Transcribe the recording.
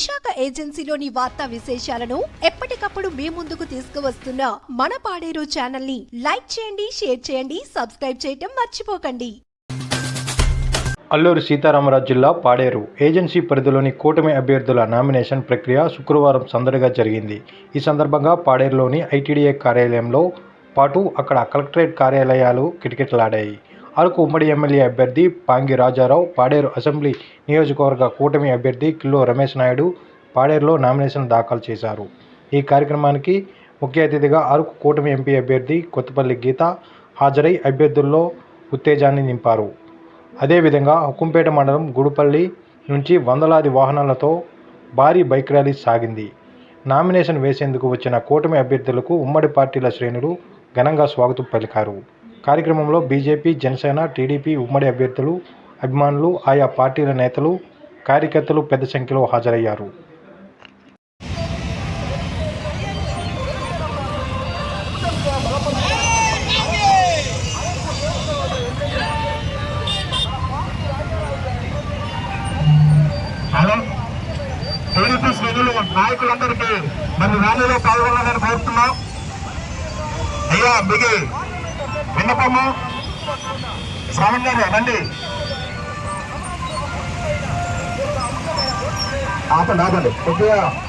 విశాఖ ఏజెన్సీలోని వార్తా విశేషాలను ఎప్పటికప్పుడు మీ ముందుకు తీసుకువస్తున్న మన పాడేరు ఛానల్ని లైక్ చేయండి షేర్ చేయండి సబ్స్క్రైబ్ చేయటం మర్చిపోకండి. అల్లూరు సీతారామరాజు జిల్లా పాడేరు ఏజెన్సీ పరిధిలోని కూటమి అభ్యర్థుల నామినేషన్ ప్రక్రియ శుక్రవారం సందడిగా జరిగింది. ఈ సందర్భంగా పాడేరులోని ఐటీడీఏ కార్యాలయంలో పాటు అక్కడ కలెక్టరేట్ కార్యాలయాలు కిటకిటలాడాయి. అరకు ఉమ్మడి ఎమ్మెల్యే అభ్యర్థి పాంగి రాజారావు పాడేరు అసెంబ్లీ నియోజకవర్గ కూటమి అభ్యర్థి కిల్లో రమేష్ నాయుడు పాడేరులో నామినేషన్ దాఖలు చేశారు. ఈ కార్యక్రమానికి ముఖ్య అతిథిగా అరకు కూటమి ఎంపీ అభ్యర్థి కొత్తపల్లి గీత హాజరై అభ్యర్థుల్లో ఉత్తేజాన్ని నింపారు. అదేవిధంగా హుకుంపేట మండలం గుడిపల్లి నుంచి వందలాది వాహనాలతో భారీ బైక్ ర్యాలీ సాగింది. నామినేషన్ వేసేందుకు వచ్చిన కూటమి అభ్యర్థులకు ఉమ్మడి పార్టీల శ్రేణులు ఘనంగా స్వాగతం పలికారు. కార్యక్రమంలో బీజేపీ జనసేన టీడీపీ ఉమ్మడి అభ్యర్థులు అభిమానులు ఆయా పార్టీల నేతలు కార్యకర్తలు పెద్ద సంఖ్యలో హాజరయ్యారు. టీడీపీ శ్రేణులు నాయకులందరికీ మరి ర్యాలీలో పాల్గొనాలని కోరుతున్నాం. అయ్యా మిగి. విన్నపము. శ్రావణ్ గారు రండి. ఆపండి ఆపండి. కొద్దిగా